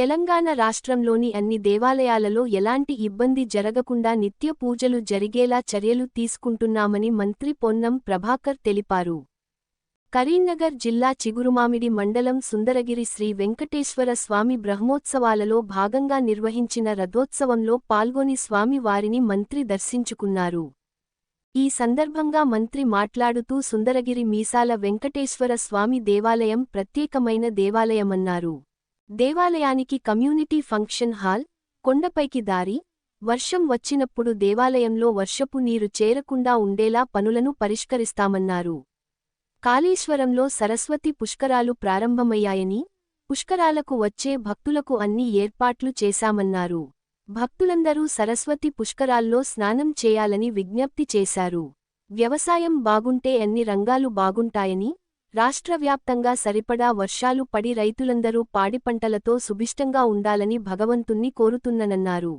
తెలంగాణ రాష్ట్రంలోని అన్ని దేవాలయాలలో ఎలాంటి ఇబ్బంది జరగకుండా నిత్య పూజలు జరిగేలా చర్యలు తీసుకుంటున్నామని మంత్రి పొన్నం ప్రభాకర్ తెలిపారు. కరీంనగర్ జిల్లా చిగురుమామిడి మండలం సుందరగిరి శ్రీ వెంకటేశ్వర స్వామి బ్రహ్మోత్సవాలలో భాగంగా నిర్వహించిన రథోత్సవంలో పాల్గొని స్వామి వారిని మంత్రి దర్శించుకున్నారు. ఈ సందర్భంగా మంత్రి మాట్లాడుతూ సుందరగిరి మీసాల వెంకటేశ్వర స్వామి దేవాలయం ప్రత్యేకమైన దేవాలయమన్నారు. దేవాలయానికి కమ్యూనిటీ ఫంక్షన్ హాల్ కొండపైకి దారి వర్షం వచ్చినప్పుడు దేవాలయంలో వర్షపు నీరు చేరకుండా ఉండేలా పనులను పరిష్కరిస్తామన్నారు. కాళేశ్వరంలో సరస్వతి పుష్కరాలు ప్రారంభమయ్యాయని పుష్కరాలకు వచ్చే భక్తులకు అన్ని ఏర్పాట్లు చేశామన్నారు. భక్తులందరూ సరస్వతి పుష్కరాల్లో స్నానం చేయాలని విజ్ఞప్తి చేశారు. వ్యవసాయం బాగుంటే అన్ని రంగాలు బాగుంటాయని రాష్ట్రవ్యాప్తంగా సరిపడా వర్షాలు పడి రైతులందరూ పాడిపంటలతో సుభిష్టంగా ఉండాలని భగవంతుణ్ణి కోరుతున్ననన్నారు.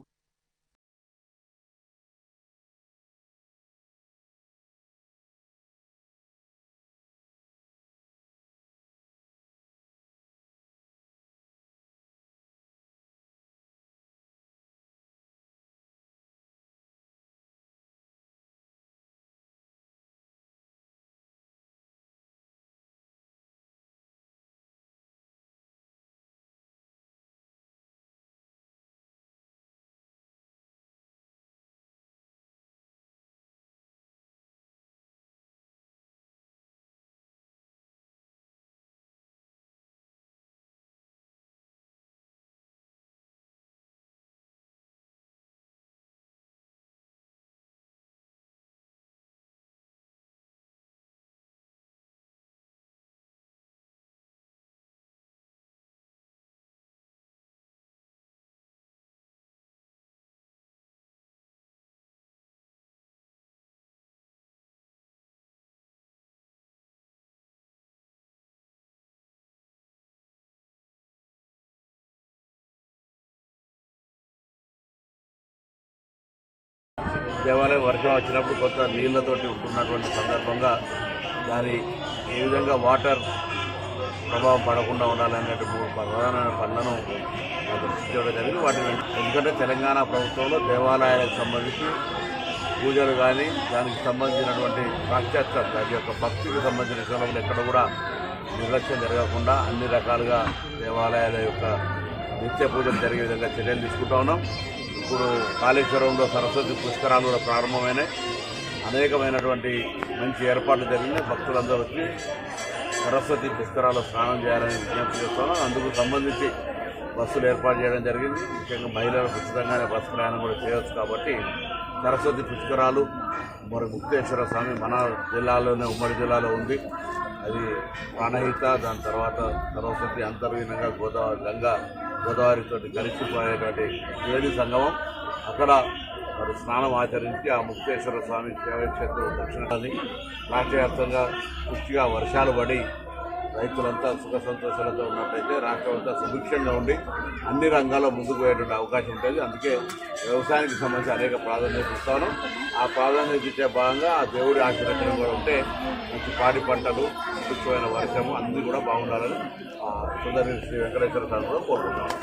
దేవాలయం వర్షం వచ్చినప్పుడు కొంత నీళ్ళతోటి ఉంటున్నటువంటి సందర్భంగా దాని ఏ విధంగా వాటర్ ప్రభావం పడకుండా ఉండాలనేటువంటి మూడు ప్రధానమైన పనులను దృష్టించడం జరిగింది వాటిని ఎందుకంటే తెలంగాణ ప్రభుత్వంలో దేవాలయాలకు సంబంధించి పూజలు కానీ దానికి సంబంధించినటువంటి పాశ్చాత్య దాని యొక్క భక్తికి సంబంధించిన విషయంలో ఎక్కడ కూడా నిర్లక్ష్యం జరగకుండా అన్ని రకాలుగా దేవాలయాల యొక్క నిత్య పూజలు జరిగే విధంగా చర్యలు తీసుకుంటా ఉన్నాం. ఇప్పుడు కాళేశ్వరంలో సరస్వతి పుష్కరాలు కూడా ప్రారంభమైనాయి. అనేకమైనటువంటి మంచి ఏర్పాట్లు జరిగినాయి. భక్తులందరూ వచ్చి సరస్వతి పుష్కరాలు స్నానం చేయాలని విజ్ఞప్తి చేస్తున్నాం అందుకు సంబంధించి బస్సులు ఏర్పాటు చేయడం జరిగింది. ముఖ్యంగా మహిళలు ఉచితంగానే బస్సు ప్రయాణం కూడా చేయవచ్చు కాబట్టి సరస్వతి పుష్కరాలు మరి ముక్తేశ్వర స్వామి మన జిల్లాలోనే ఉమ్మడి జిల్లాలో ఉంది. అది ప్రాణహిత. దాని తర్వాత సరస్వతి అంతర్వీనంగా గోదావరి గంగా గోదావరితో కలిసిపోయేటువంటి వేడి సంగమం? అక్కడ మరి స్నానం ఆచరించి ఆ ముక్తేశ్వర స్వామి శివక్షేత్ర దక్షిణాన్ని రాష్ట్ర వ్యాప్తంగా పుష్టిగా వర్షాలు పడి రైతులంతా సుఖ సంతోషాలతో ఉన్నట్టయితే రాష్ట్రం అంతా సుభిక్షంగా ఉండి అన్ని రంగాల్లో ముందుకు పోయేటువంటి అవకాశం ఉంటుంది. అందుకే వ్యవసాయానికి సంబంధించి అనేక ప్రాధాన్యత ఇస్తాను ఆ ప్రాధాన్యత ఇచ్చే భాగంగా ఆ దేవుడి ఆశీర్వచనం కూడా ఉంటే మంచి పాడి పంటలు సుభిక్షమైన వర్షము అన్నీ కూడా బాగుండాలని సుందరి శ్రీ వెంకటేశ్వర సార్ కూడా కోరుకుంటున్నాను